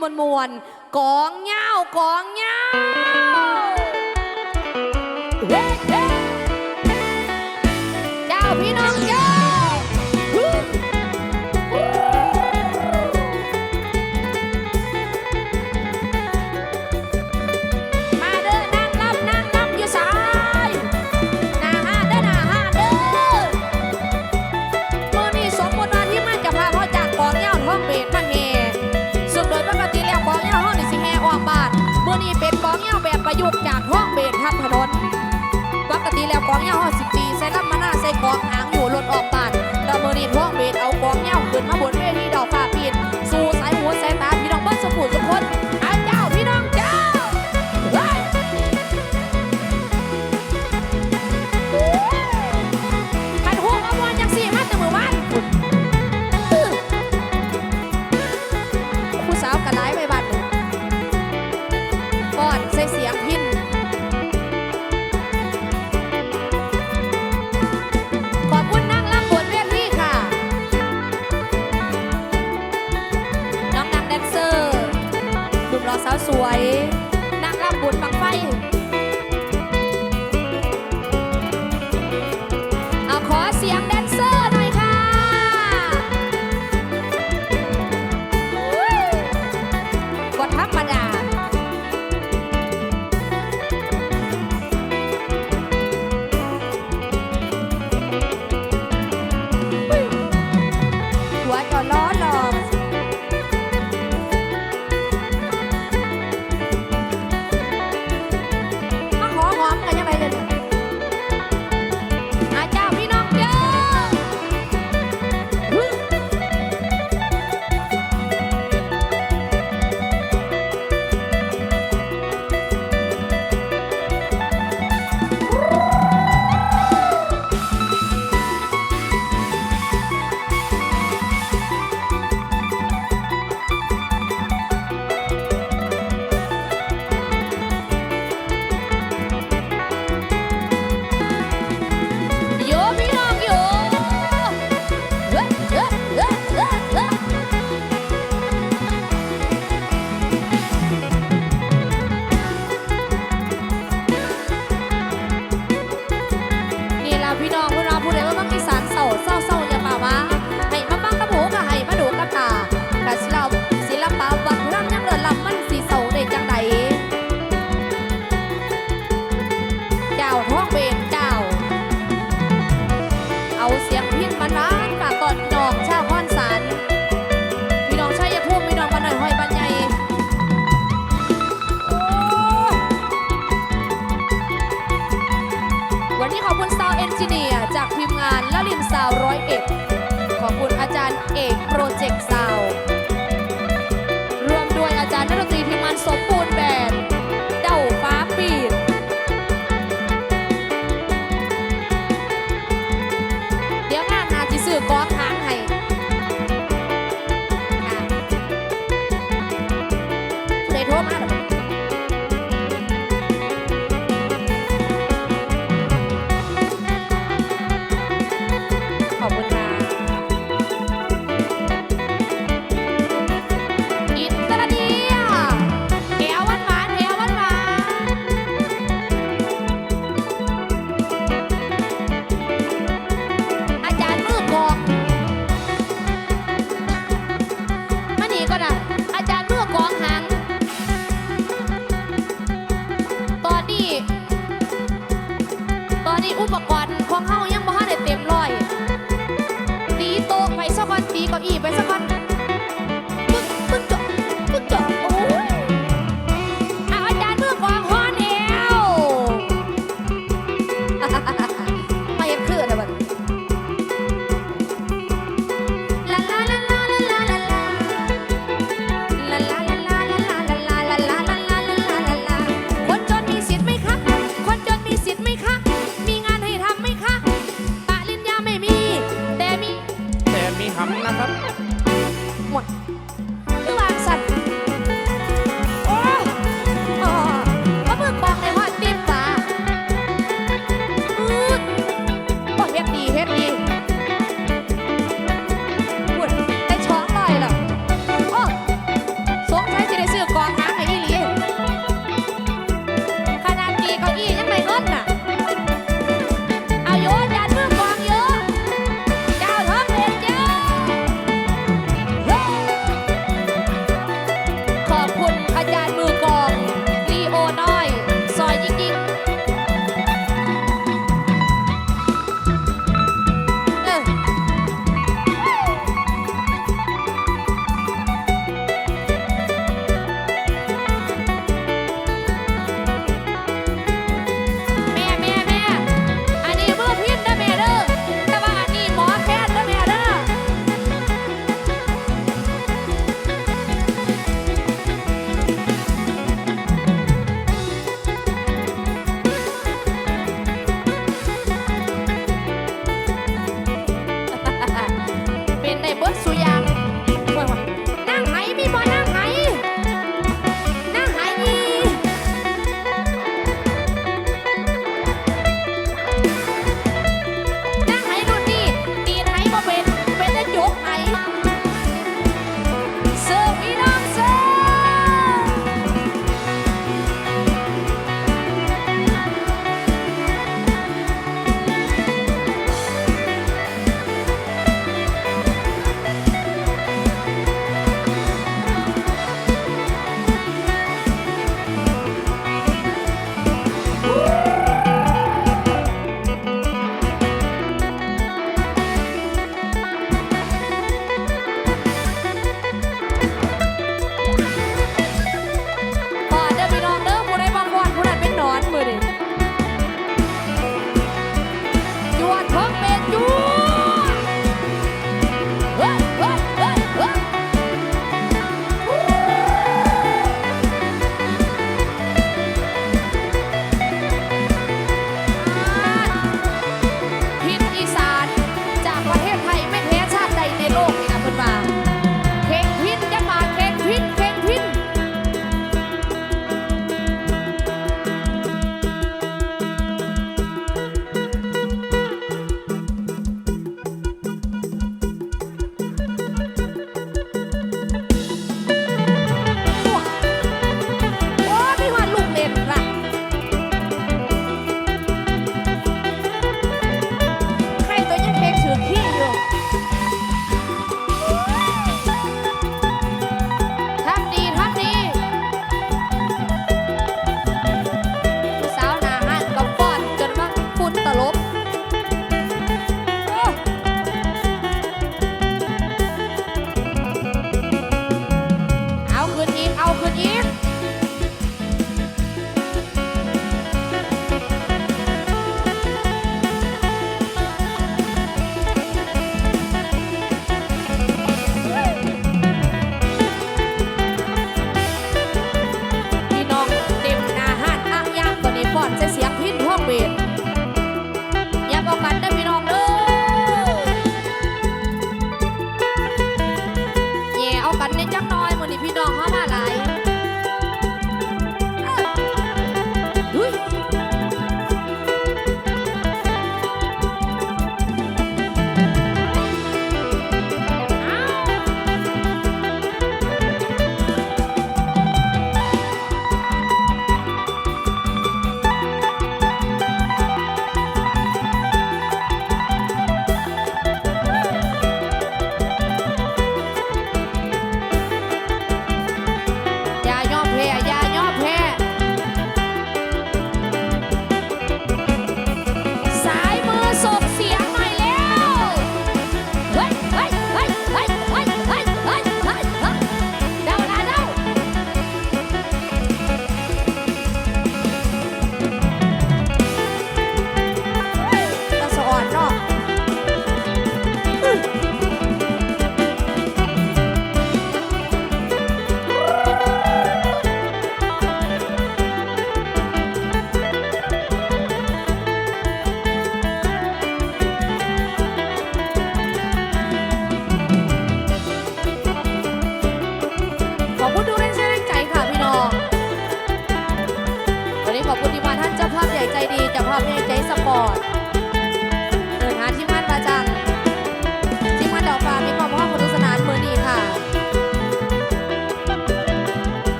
มวลมวลกองเงากองเงาเจ้าพี่น้องเจ้า ยุกจากห้องเบนครับถนนปกติแล้วกองยาห้อสิบปีใส่ลำมาหน้าใส่กองหางอยู่หล่นออกบานดอมเมอรีนห้อง สาวสวย นักรำบุญบังไฟ เสียงเพี้ยนบานร้านฝากตอนพี่น้องชาวพอนสารพี่น้องชายภูมิพี่น้องบ้านหน่อยหอยบ้านใหญ่วันนี้ขอบคุณซาวเอนจิเนียร์จากทีมงานละลินซาวร้อยเอ็ดขอบคุณอาจารย์เอกโปรเจกต์ซาว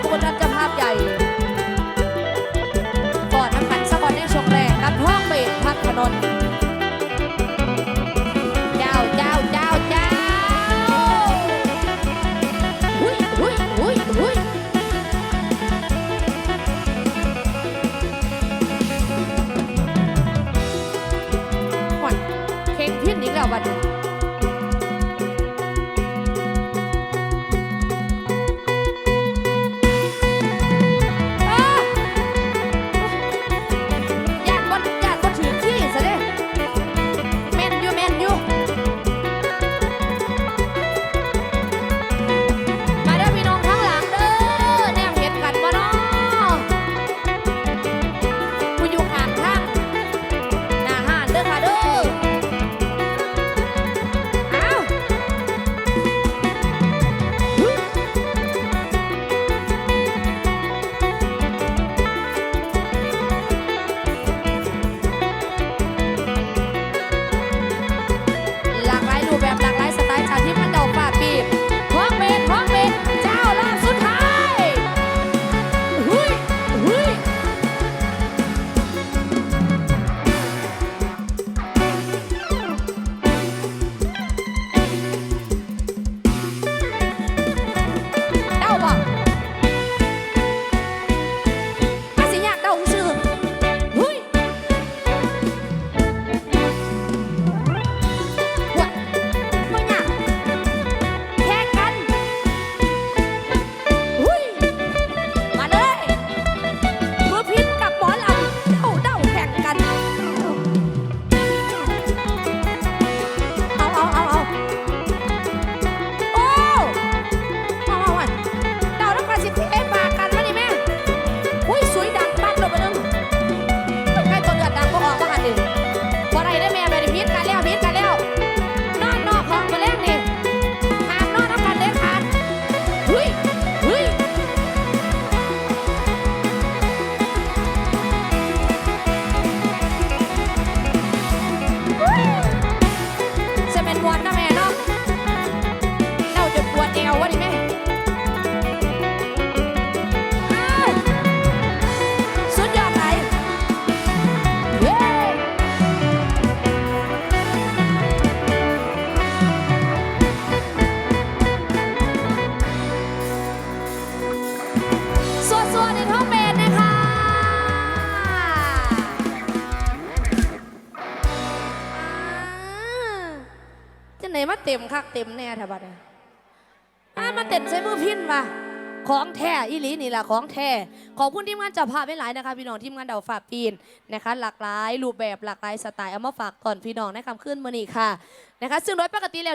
อบคุณท่านจ้ภาพใหญ่ก่อนน้ำกันสะบอนในช่วงแรกนัดห้องเบรพักถนน เต็มคักเต็มแน่แถบัดนี่ยอะมาเต็มใช้มือพิ้นมาของแท้อีหลีนี่แหละของแท้ขอบคุณทีมงานจะพาไปหลายนะคะพี่น้องทีมงานเดาฝากปีนนะคะ หลากหลายรูปแบบหลากหลายสไตล์เอามาฝากก่อนพี่น้องในคำขึ้นมือนี้ค่ะนะคะซึ่งโดยปกติแล้ว